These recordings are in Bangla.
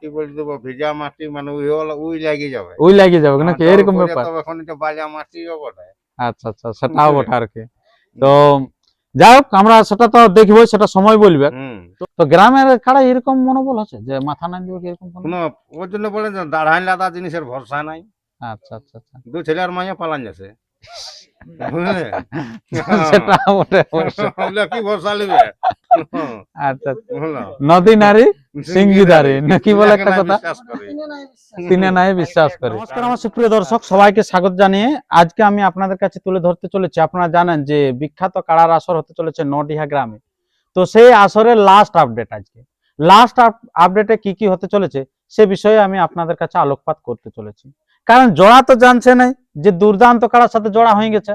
কি বলে দেবো ভেজা মাটি মানে ওই ওই লেগে যাবে। ওই লাগিয়ে যাবে নাকি? আর এরকম ব্যাপার? এখন এটা বাজা মাটিও বটে। আচ্ছা আচ্ছা সেটাও বটে আর কি। তো যাই হোক আমরা সেটা তো দেখব সেটা সময় বলবে। তো গ্রামের কাড়া এরকম মনোবল আছে যে মাথা না দিবে এরকম ওর জন্য বলে যে দাঁড়াইন লাদা জিনিসের ভরসা নাই। আচ্ছা আচ্ছা আচ্ছা। দু ছেলে আর মাইয়া পালান যাচ্ছে সেটা বটে কি ভরসা লিবে আচ্ছা? নদী নারী? সিঙ্গিদারি না কি বলে একটা সিঙ্গিদাকে না কথা বিশ্বাস করি। তিনে নাই বিশ্বাস করে। নমস্কার আমার সুপ্রিয় দর্শক সবাইকে স্বাগত জানিয়ে আজকে আমি আপনাদের কাছে তুলে ধরতে চলেছি। আপনারা জানেন যে বিখ্যাত কাড়ার আসর হতে চলেছে নডিহা গ্রামে। তো সেই আসরের লাস্ট আপডেট আজকে। লাস্ট আপডেটে কি কি হতে চলেছে সে বিষয়ে আমি আপনাদের কাছে আলোকপাত করতে চলেছি। কারণ জোড়া তো জানছে নাই যে দুর্দান্ত কাড়ার সাথে জোড়া হয়ে গেছে।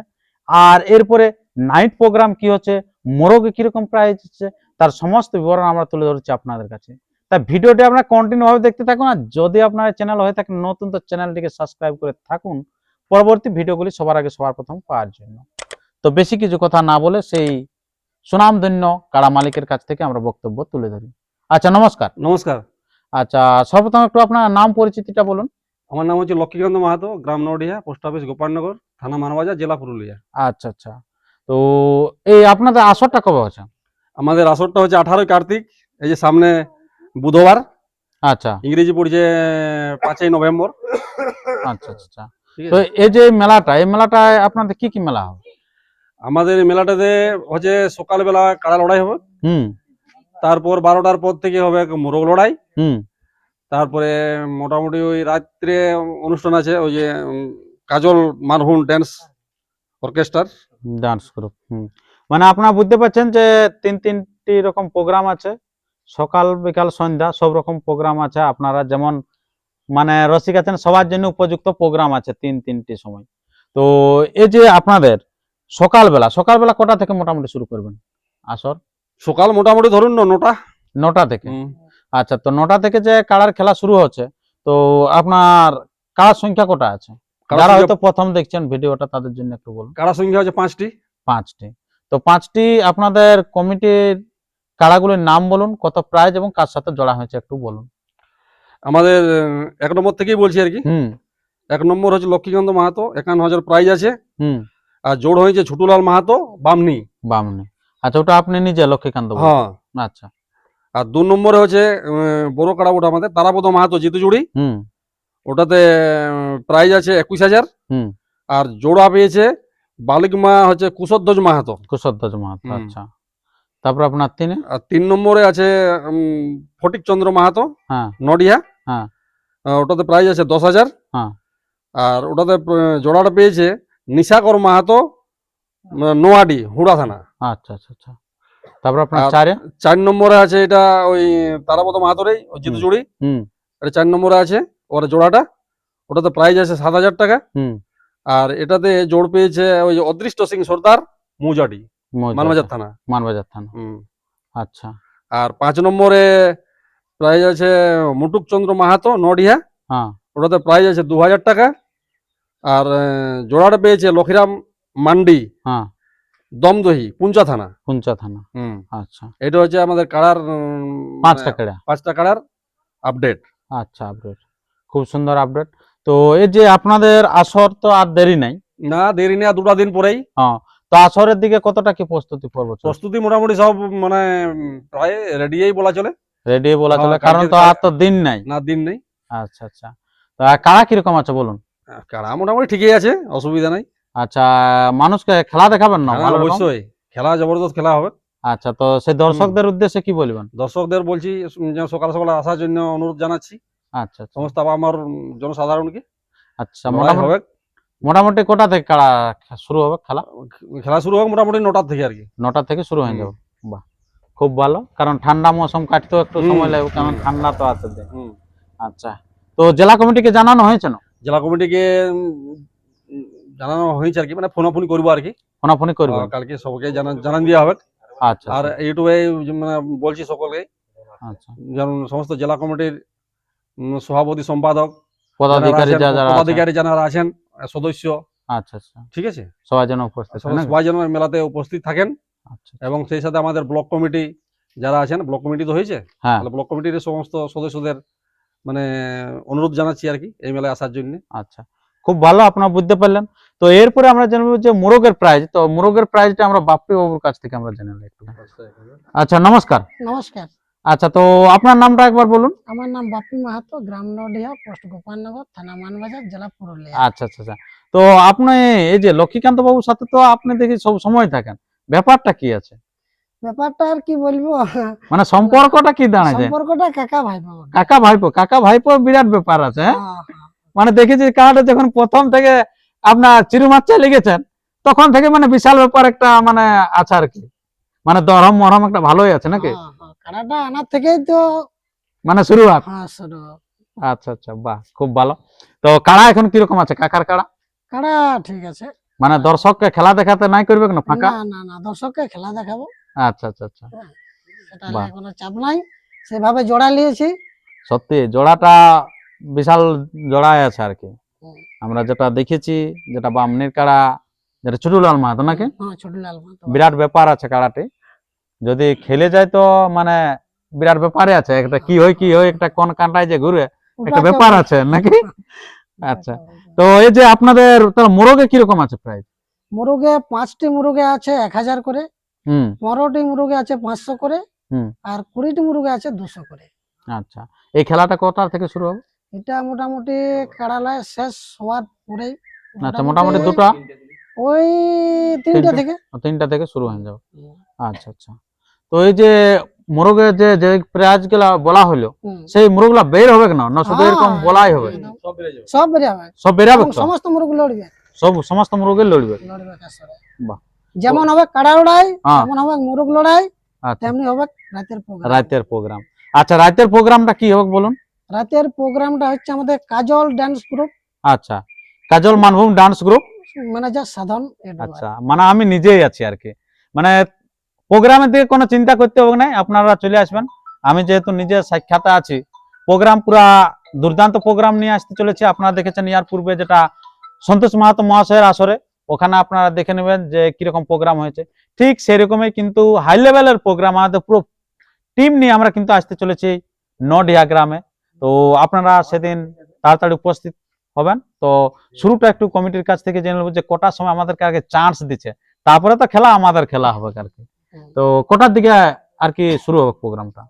আর এরপরে নাইট প্রোগ্রাম কি হচ্ছে মোরগে কীরকম প্রাইজ হচ্ছে তার সমস্ত বিবরণ আমরা তুলে ধরছি আপনাদের কাছে। তা ভিডিওটি আপনারা কন্টিনিউ ভাবে দেখতে থাকুন আর যদি আপনার চ্যানেল হয়ে থাকে নতুন তো চ্যানেলটিকে সাবস্ক্রাইব করে থাকুন। পরবর্তী ভিডিওগুলি সবার আগে সবার প্রথম পাওয়ার জন্য। তো বেশি কিছু কথা না বলে সেই সুনামধন্য কাড়া মালিকের কাছ থেকে আমরা বক্তব্য তুলে ধরি। আচ্ছা নমস্কার। নমস্কার। আচ্ছা সর্বপ্রথম একটু আপনার নাম পরিচিতিটা বলুন। আমার নাম হচ্ছে লক্ষ্মীকান্ত মাহাতো গ্রাম নডিয়া পোস্ট অফিস গোপালনগর থানা মানবাজার জেলা পুরুলিয়া। আচ্ছা আচ্ছা। তো এই আপনাদের আসরটা কবে আছে আমাদের আসরটা হচ্ছে আঠারোই কার্তিক এই যে সামনে বুধবার। আচ্ছা। ইংরেজি পড়ছে পাঁচই নভেম্বর। আচ্ছা আচ্ছা। তো এই যে মেলাটা এই মেলাটায় আপনাদের কি কি মেলা হবে? আমাদের মেলাটাতে হচ্ছে সকালবেলা কাড়া লড়াই হবে? হুম। তারপর বারোটার পর থেকে হবে মোরগ লড়াই। হুম। তারপরে মোটামুটি ওই রাত্রে অনুষ্ঠান আছে ওই যে কাজল মারহুন ড্যান্স অর্কেস্ট্রার ডান্স গ্রুপ হুম। মানে আপনারা বুঝতে পারছেন যে তিন তিনটি রকম প্রোগ্রাম আছে। সকাল বিকাল সন্ধ্যা সব রকম প্রোগ্রাম আছে। আপনারা যেমন মানে রসিক আছেন সবার জন্য উপযুক্ত প্রোগ্রাম আছে তিন তিনটি সময়। তো এই যে আপনাদের সকালবেলা সকালবেলা কটা থেকে মোটামুটি শুরু করবেন? আসর? সকাল মোটামুটি ধরুন না নটা। নটা থেকে? আচ্ছা তো নটা থেকে যে কাড়ার খেলা শুরু হচ্ছে তো আপনার কাড়ার সংখ্যা কটা আছে? যারা হয়তো প্রথম দেখছেন ভিডিওটা তাদের জন্য একটু বলুন। কাড়া সংখ্যা হচ্ছে পাঁচটি। পাঁচটি। তো পাঁচটি আপনাদের কমিটির কাড়াগুলির নাম বলুন কত প্রাইজ এবং কার সাথে জড়া হয়েছে একটু বলুন। আমাদের এক নম্বর থেকেই বলছি আর কি। হুম। এক নম্বর হচ্ছে লক্ষ্মীকান্ত মাহাতো একান্ন হাজার প্রাইজ আছে। হুম। আর জোড় হয়েছে ছুটুলাল মাহাতো বামনি। বামনি। আচ্ছা ওটা আপনি নিজে লক্ষ্মীকান্ত হ্যাঁ। আচ্ছা। আর দু নম্বরে হচ্ছে বড় কাড়া ওটা আমাদের তারাপদ মাহাতো জিতুজুড়ি হুম। ওটাতে প্রাইজ আছে একুশ হাজার। হুম। আর জোড়া পেয়েছে বালিকমা হচ্ছে কুশধ্বজ মাহাতো। কুশধ্বজ মাহাতো আচ্ছা। তারপর আপনার তিনে? আর তিন নম্বরে আছে ফটিক চন্দ্র মাহাতো হ্যাঁ। নডিহা। হ্যাঁ। ওটাতে প্রাইজ আছে দশ হাজার। হ্যাঁ। আর ওটাতে জোড়াটা পেয়েছে নিশাকর মাহাতো নোয়াডি হুড়া থানা। আচ্ছা আচ্ছা আচ্ছা। তারপর আপনার চারে? চার নম্বরে আছে এটা ওই তারাপদ মাহাতোরই ওই জিতু জুড়ি। হুম। এটা চার নম্বরে আছে ওর জোড়াটা। ওটাতে প্রাইজ আছে সাত হাজার টাকা। হুম। আর এটাতে জোর পেয়েছে ওই অদৃষ্ট সিং সর্দার মৌজাটি মৌজা মানবাজার থানা। মানবাজার থানা। হুম। আচ্ছা। আর পাঁচ নম্বরে প্রাইজ আছে মুটুক চন্দ্র মাহাতো নডিহা। হ্যাঁ। ওটাতে প্রাইজ আছে দু হাজার টাকা। আর জোড়াটা পেয়েছে লক্ষিরাম মান্ডি। হ্যাঁ। দমদহি পুঞ্চা থানা। পুঞ্চা থানা। হুম। আচ্ছা। এটা হচ্ছে আমাদের কাড়ার পাঁচটা মানে কেড়া পাঁচটা কাড়ার আপডেট। আচ্ছা আপডেট। খুব সুন্দর আপডেট। তো এই যে আপনাদের আসর তো আর দেরি নাই। না দেরি নেই দুটা দিন পরেই। হ্যাঁ তো আসরের দিকে কতটা কি প্রস্তুতি পর্ব প্রস্তুতি মোটামুটি সব মানে প্রায় রেডিই বলা চলে। রেডি বলা চলে হ্যাঁ, কারণ তো আর তো দিন নাই। না দিন নেই। আচ্ছা আচ্ছা। তো আর কারা কীরকম আছে বলুন? কাড়া মোটামুটি ঠিকই আছে অসুবিধা নাই। আচ্ছা মানুষকে খেলা দেখাবেন না ভালো অবশ্যই। খেলা জবরদস্ত খেলা হবে। আচ্ছা তো সেই দর্শকদের উদ্দেশ্যে কি বলবেন? দর্শকদের বলছি সকাল সকাল আসার জন্য অনুরোধ জানাচ্ছি। আচ্ছা আচ্ছা। সমস্ত আমার জনসাধারণকে আচ্ছা মোটামুটি হবে। মোটামুটি কোটা থেকে কারা শুরু হবে খেলা? খেলা শুরু হবে মোটামুটি নটার থেকে আর কি। নটা থেকে শুরু হয়ে। যাবে। বাহ খুব ভালো। কারণ ঠান্ডা মৌসুম কাটতেও একটু সময় লাগবে কারণ ঠান্ডা তো আছে আচ্ছা তো জেলা কমিটিকে জানানো হয়েছে না? জেলা কমিটিকে জানানো হয়েছে আর কি মানে ফোনাফোনি করব আর কি। ফোনাফোনি করবে। কালকে সবাইকে জানান জানান দেওয়া হবে। আচ্ছা আর ইউটিউবে মানে বলছি সকলকে আচ্ছা। যেমন সমস্ত জেলা কমিটির সভাপতি সম্পাদক পদাধিকারী যারা আছেন, পদাধিকারী যারা আছেন সদস্য। আচ্ছা আচ্ছা। ঠিক আছে? সবাই যেন উপস্থিত সবাই যেন মেলাতে উপস্থিত থাকেন। আচ্ছা এবং সেই সাথে আমাদের ব্লক কমিটি যারা আছেন ব্লক কমিটি তো হয়েছে? হ্যাঁ। তাহলে ব্লক কমিটির সমস্ত সদস্যদের মানে অনুরোধ জানাচ্ছি আর কি এই মেলায় আসার জন্য। আচ্ছা। খুব ভালো আপনারা বুঝতে পারলেন। তো এরপরে আমরা জানব যে মোরগের প্রাইজ। তো মোরগের প্রাইজটা আমরা বাপ্পি বাবুর কাছ থেকে আমরা জেনে নিই একটু। আচ্ছা নমস্কার। নমস্কার। আচ্ছা তো আপনার নামটা একবার বলুন। আমার নাম বাপি মাহাতো গ্রাম নডিহা পোস্ট গোপালনগর থানা মানবাজার জেলা পুরুলিয়া। আচ্ছা আচ্ছা আচ্ছা। তো আপনি এই যে লক্ষ্মীকান্ত বাবুর সাথে তো আপনি দেখি সব সময় থাকেন। ব্যাপারটা কি আছে? ব্যাপারটা আর কি বলব? মানে সম্পর্কটা কি দাঁড়ায় সম্পর্কটা কাকা ভাই বাবা কাকা ভাইপো কাকা ভাইপো বিরাট ব্যাপার আছে হ্যাঁ? মানে দেখেছি কার্ডে যখন প্রথম থেকে আপনার চিরুমাচ্চা লিখেছেন তখন থেকে মানে বিশাল ব্যাপার একটা মানে আছে আর কি। মানে দরম মরম একটা ভালোই আছে নাকি? কাড়াটা আনার থেকেই তো মানে শুরুয়াত? হ্যাঁ শুরু আচ্ছা আচ্ছা বাহ খুব ভালো। তো কাড়া এখন কীরকম আছে? কাকার কাড়া? কাড়া ঠিক আছে। মানে দর্শককে খেলা দেখাতে নাই করবে না ফাঁকা? না না না দর্শককে খেলা দেখাবো। আচ্ছা আচ্ছা আচ্ছা। সেটা বাহ। নিয়ে কোনো চাপ নাই। সেভাবে জোড়া নিয়েছি। সত্যি জোড়াটা বিশাল জোড়ায় আছে আর কি। আমরা যেটা দেখেছি যেটা বামনির কাড়া যেটা ছোটলাল মাহাতো নাকি? হ্যাঁ ছোট লাল মাহাতো। বিরাট ব্যাপার আছে কাড়াটি। যদি খেলে যায় তো মানে বিরাট ব্যাপারে আছে একটা কি হয় কি হয় একটা কোন কাঁটায় যে ঘুরে একটা ব্যাপার আছে নাকি? আচ্ছা। তো এই যে আপনাদের তার মোরগে কীরকম আছে প্রাইস মুরগে পাঁচটি মুরগে আছে এক হাজার করে হুম। পনেরোটি মুরগে আছে পাঁচশো করে হুম। আর কুড়িটি মুরগে আছে দুশো করে। আচ্ছা। এই খেলাটা কটা থেকে শুরু হবে? এটা মোটামুটি কাড়ালয় শেষ হওয়ার পরেই আচ্ছা মোটামুটি দুটো। ওই তিনটা? থেকে? তিনটা থেকে শুরু হয়ে যাবে। আচ্ছা আচ্ছা। তো এই যে মোরগে যে যে প্রাইজগুলা বলা হলো। সেই মোরগুলা বের হবে না না শুধু হ্যাঁ, এরকম বলাই হবে। সব বেরিয়ে হবে সব বেরাবে এবং সমস্ত মুরগ লড়বে। সব সমস্ত মুরগে লড়বে? লড়বে বাহ। যেমন হবে কাড়া লড়াই। তেমন হবে মুরগ লড়াই আচ্ছা। তেমনি হবে রাতের প্রোগ্রাম। রাতের প্রোগ্রাম। আচ্ছা রাতের প্রোগ্রামটা কি হবে বলুন? রাতের প্রোগ্রামটা হচ্ছে আমাদের কাজল ডান্স গ্রুপ আচ্ছা Kajal Manbhum dance group manager Sadhan Edward. আচ্ছা মানে আমি নিজেই আছি আর কি। মানে প্রোগ্রামের দিকে কোনো চিন্তা করতে হবে না আপনারা চলে আসবেন। আমি যেহেতু নিজে সাক্ষাতে আছি প্রোগ্রাম পুরা দুর্দান্ত প্রোগ্রাম নিয়ে আসতে চলেছে। আপনারা দেখেছেন ইয়ার পূর্বে যেটা সন্তোষ মাহাতো মহাশয়ের আসরে, ওখানে আপনারা দেখে নেবেন যে কীরকম প্রোগ্রাম হয়েছে। ঠিক সেরকমই কিন্তু হাই লেভেলের প্রোগ্রাম আমাদের পুরো টিম নিয়ে আমরা কিন্তু আসতে চলেছি নডিয়া গ্রামে। তো আপনারা সেদিন তাড়াতাড়ি উপস্থিত হবেন। তো শুরুটা একটু কমিটির কাছ থেকে জেনে নেব যে কটার সময় আমাদেরকে আগে চান্স দিচ্ছে। তারপরে তো খেলা আমাদের খেলা হবে আর কি। তো কটার দিকে আর কি শুরু হবে প্রোগ্রামটা?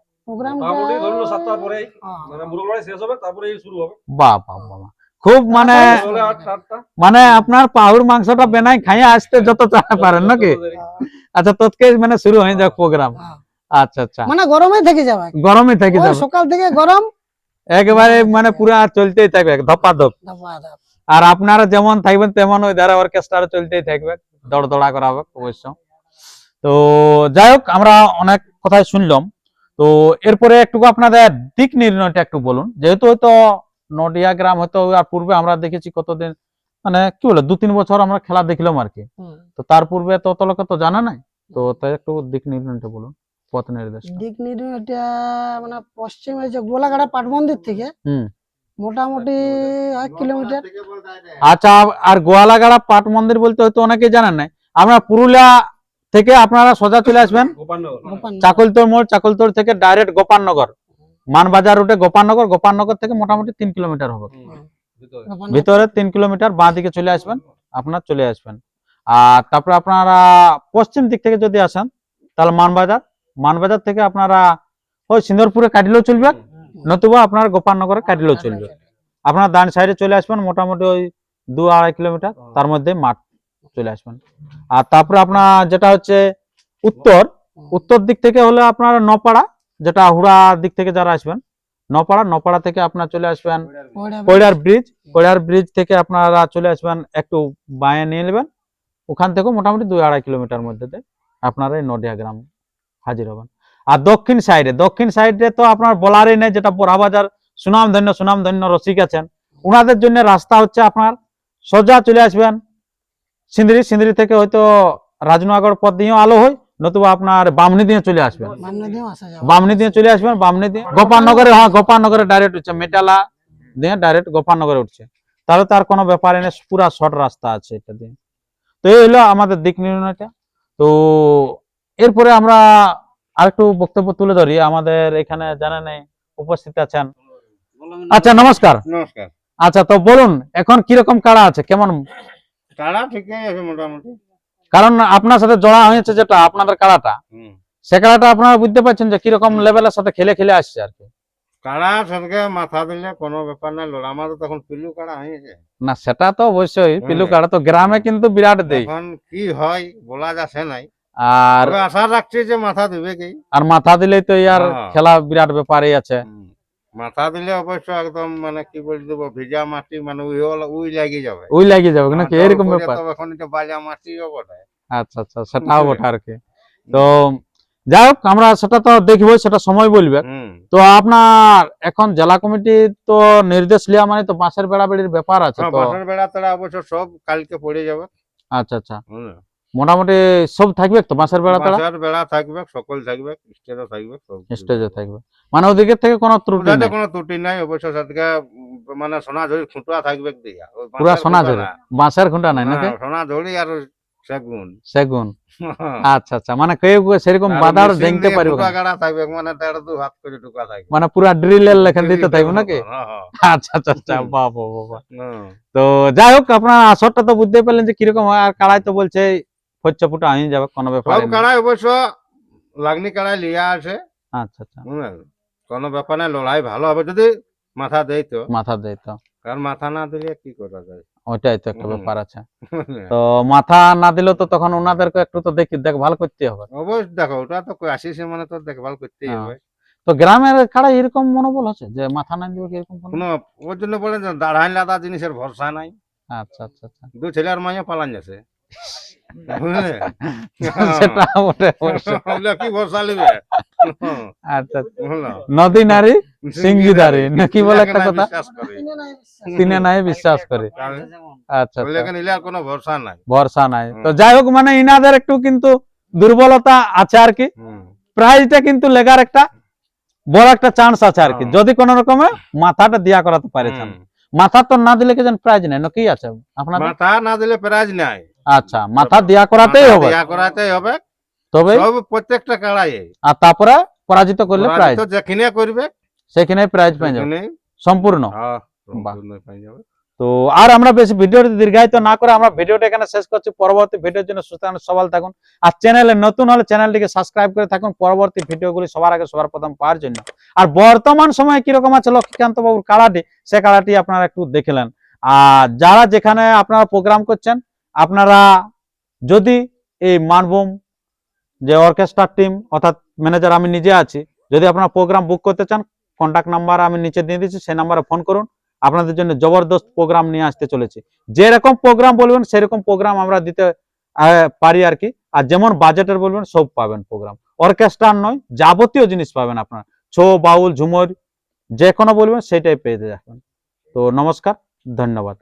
হ্যাঁ। মানে মুরগ লড়াই শেষ হবে তারপরেই শুরু হবে। বাহ বাহ বাহ বাহ। খুব মানে তাহলে আটটা আটটা। মানে আপনার পাহুর মাংসটা বেনাই খাইয়ে আসতে যত চায় পারেন নাকি? আচ্ছা তৎকে মানে শুরু হয়ে যাক প্রোগ্রাম। হ্যাঁ। আচ্ছা আচ্ছা। মানে গরমে থেকে যাবে। গরমে থেকে যাবে। সকাল থেকে গরম। একেবারে মানে পুরা চলতেই থাকবে ধপা ধপ ধাপা ধাপ। আর আপনারা যেমন থাকবেন তেমন ওই ধারা অর্কেস্ট্রা চলতেই থাকবে। দৌড় দৌড়া করা হবে অবশ্য তো যাই হোক আমরা অনেক কথাই শুনলাম। তো এরপরে একটু আপনাদের দিক নির্ণয়টা একটু বলুন। যেহেতু হয়তো নডিয়া গ্রাম হয়তো আর পূর্বে আমরা দেখেছি কতদিন মানে কি বলে দু তিন বছর আমরা খেলা দেখলাম আর কি। তো তার পূর্বে তো অত লোকে তো জানা নাই? তো তাই একটু দিক নির্ণয়টা বলুন পথ নির্দেশ দিক নির্ণয়টা মানে পশ্চিমে যে গোলাঘাটা পাট মন্দির থেকে মোটামুটি এক কিলোমিটার। আচ্ছা আর গোয়ালাগাড়া পাট মন্দির বলতে হয়তো অনেকেই জানেন নাই। আমরা পুরুলিয়া থেকে আপনারা সোজা চলে আসবেন। চাকলতোর মোড় চাকলতোর থেকে ডাইরেক্ট গোপালনগর। মানবাজার রুটে গোপালনগর গোপালনগর থেকে মোটামুটি তিন কিলোমিটার হবে। ভিতরে। তিন কিলোমিটার বাঁ দিকে চলে আসবেন। আপনার চলে আসবেন। আর তারপরে আপনারা পশ্চিম দিক থেকে যদি আসেন তাহলে মানবাজার। মানবাজার থেকে আপনারা ওই সিন্দরপুরে কাটিলেও চলবে। নতুবা আপনার গোপালনগরে কাটিলেও চলবে। আপনার ডান সাইডে চলে আসবেন মোটামুটি ওই দু আড়াই কিলোমিটার তার মধ্যে মাঠ চলে আসবেন। আর তারপরে আপনার যেটা হচ্ছে উত্তর উত্তর দিক থেকে হলে আপনার নপাড়া যেটা হুড়া দিক থেকে যারা আসবেন নপাড়া নপাড়া থেকে আপনার চলে আসবেন কৈলার ব্রিজ। কৈলার ব্রিজ থেকে আপনারা চলে আসবেন একটু বাঁয়ে নিয়ে নেবেন। ওখান থেকে মোটামুটি দুই আড়াই কিলোমিটার মধ্যে আপনারা এই নডিয়া গ্রাম হাজির হবেন। আর দক্ষিণ সাইডে দক্ষিণ সাইডে তো আপনার বলারই নেই যেটা বোরাবাজার সুনাম ধন্য সুনাম ধন্য রসিক আছেন। ওনাদের জন্য রাস্তা হচ্ছে আপনার সোজা চলে আসবেন সিন্দ্রি সিন্দ্রি থেকে হয়তো রাজনগর পথ দিয়েও আলো হয় নতুবা আপনার বামনি দিয়ে চলে আসবেন। বামনি দিয়ে চলে আসবেন বামনি দিয়ে। গোপালনগরে হ্যাঁ গোপালনগরে ডাইরেক্ট উঠছে মেটালা দিয়ে ডাইরেক্ট গোপালনগরে উঠছে। তাহলে তার কোনো ব্যাপারে নেই পুরা শর্ট রাস্তা আছে এটা দিয়ে। তো এই হলো আমাদের দিক নির্ণয়টা। তো এরপরে আমরা আরেকটু বক্তব্য তুলে ধরি আমাদের এখানে জানেন উপস্থিত আছেন। আচ্ছা নমস্কার। নমস্কার। আচ্ছা তো বলুন এখন কীরকম কাড়া আছে? কেমন? কাড়া ঠিকই আছে মোটামুটি। কারণ আপনার সাথে জড়া হয়েছে যেটা আপনাদের কাড়াটা। সে কাড়াটা আপনারা বুঝতে পারছেন যে কীরকম লেভেলের সাথে খেলে খেলে আসছে আর কি। কাড়া মাথা দিলে কোনো ব্যাপার নাই লড়া আমাদের তখন পিলু কাড়া হয়েছে। না সেটা তো অবশ্যই পিলু কাড়া তো গ্রামে কিন্তু বিরাট দেই। এখন কি হয় বলা যাচ্ছে নাই। আর আশা রাখছি যে মাথা দিবে কি? আর মাথা দিলেই তো ইয়ার হ্যাঁ। খেলা বিরাট ব্যাপারই আছে। মাথা দিলে অবশ্য একদম মানে কি বলে দেবো ভিজা মাটি মানে উই উই লাগি যাবে। ওই লাগিয়ে যাবে নাকি এরকম ব্যাপার? এখন এটা বাজা মাটিও বটে। আচ্ছা আচ্ছা সেটাও বটে আর কি তো যাই হোক আমরা সেটা তো দেখব সেটা সময় বলবে। তো আপনার এখন জেলা কমিটি তো নির্দেশ লিয়া মানে তো বাঁশের বেড়াবেড়ির ব্যাপার আছে হ্যাঁ, তো। বাঁশের বেড়া তারা অবশ্য সব কালকে পড়ে যাবে। আচ্ছা আচ্ছা? মোটামুটি সব থাকবে তো? বাঁশের বেড়া তারা বেড়া থাকবে সকল থাকবে স্টেজও থাকবে স্টেজে থাকবে। মানে ওদিকে থেকে কোনো ত্রুটি ওটাতে কোনো ত্রুটি নাই অবশ্য সেদিকে উম, মানে সোনাঝুরি খুঁটা থাকবে দিয়া? পুরা সোনা ঝরে না। বাঁশের খুঁটা নাই নাকি? হ্যাঁ, সোনাঝুরি আর সেগুন। সেগুন। আচ্ছা আচ্ছা মানে কেউ সেরকম বাদার জানতে পারবে না। গাড়া থাকবে মানে দেড় দু হাত করে ঢুকা থাকবে। মানে পুরা ড্রিলের লেখান দিতে থাকবে নাকি? হ্যাঁ, হ্যাঁ। আচ্ছা আচ্ছা আচ্ছা। বাবা বাবা তো যাই হোক আপনার আসরটা তো বুঝতে পারলেন যে কীরকম হয় আর কাড়াই তো বলছে ফচ্চা ফুটা যাবে কোনো ব্যাপার সব কাড়াই অবশ্য লাগনি কাড়াই লিয়া আছে। আচ্ছা আচ্ছা। কোনো ব্যাপার নাই লড়াই ভালো হবে যদি মাথা দেয় তো। মাথা দেয় তো। কারণ মাথা না দিলে কি করা যায়? ওইটাই তো একটা ব্যাপার আছে। তো মাথা না তো তখন ওনাদেরকে একটু তো দেখি দেখভাল করতে হবে। অবশ্য দেখো ওটা তো আসিস মানে তো দেখভাল করতেই হ্যাঁ। হবে। তো গ্রামের কাড়া এরকম মনোবল আছে যে মাথা না দিবে এরকম কোনো? ওর জন্য বলে যে দাঁড়াইন লাদা জিনিসের ভরসা নাই। আচ্ছা আচ্ছা আচ্ছা। দু ছেলে আর মাইয়া পালান যাচ্ছে সেটা কি আচ্ছা নদী নারী সিঙ্গিদারি বলে একটা কথা? নাই বিশ্বাস। তিনে নাই বিশ্বাস করে। আচ্ছা আচ্ছা। কোনো ভরসা নাই। ভরসা নাই। তো যাই হোক মানে ইনাদের একটু কিন্তু দুর্বলতা আছে আর কি। প্রাইজটা কিন্তু লেগার একটা বড় একটা চান্স আছে আর কি। যদি কোন রকমে মাথাটা দিয়া করাতে পারেছেন হুম। মাথা তো না দিলে কি যেন প্রাইজ নাই? না কি আছে আপনার মাথা না দিলে প্রাইজ নাই। আচ্ছা মাথা দিয়া করাতেই হবে। দেয়া করাতেই হবে। তবে? সব প্রত্যেকটা কাড়াই। আর তারপরে পরাজিত করলে প্রাইজ তো যেখানে করবে সেখানে প্রাইজ পেয়ে যাবে। সম্পূর্ণ। সম্পূর্ণ পেয়ে যাবে। তো আর আমরা বেশি ভিডিওটি দীর্ঘায়িত না করে আমরা ভিডিওটা এখানে শেষ করছি। পরবর্তী ভিডিওর জন্য সুস্থ থাকুন, সবাই থাকুন। আর চ্যানেলে নতুন হলে চ্যানেলটিকে সাবস্ক্রাইব করে থাকুন। পরবর্তী ভিডিওগুলি সবার আগে সবার প্রথম পাওয়ার জন্য। আর বর্তমান সময়ে কীরকম আছে লক্ষ্মীকান্ত বাবুর কাড়াটি সে কাড়াটি আপনারা একটু দেখলেন আর যারা যেখানে আপনারা প্রোগ্রাম করছেন আপনারা যদি এই মানভূম যে অর্কেস্ট্রার টিম অর্থাৎ ম্যানেজার আমি নিজে আছি, যদি আপনারা প্রোগ্রাম বুক করতে চান কন্ট্যাক্ট নাম্বার আমি নিচে দিয়ে দিচ্ছি, সেই নাম্বারে ফোন করুন। আপনাদের জন্য জবরদস্ত প্রোগ্রাম নিয়ে আসতে চলেছি। যেরকম প্রোগ্রাম বলবেন, সেরকম প্রোগ্রাম আমরা দিতে পারি আর কি। আর যেমন বাজেটের বলবেন, সব পাবেন প্রোগ্রাম অর্কেস্ট্রার নয়, যাবতীয় জিনিস পাবেন আপনারা। ছৌ, বাউল, ঝুমর যে কোনো বলবেন, সেটাই পেয়ে যাবেন। তো নমস্কার, ধন্যবাদ।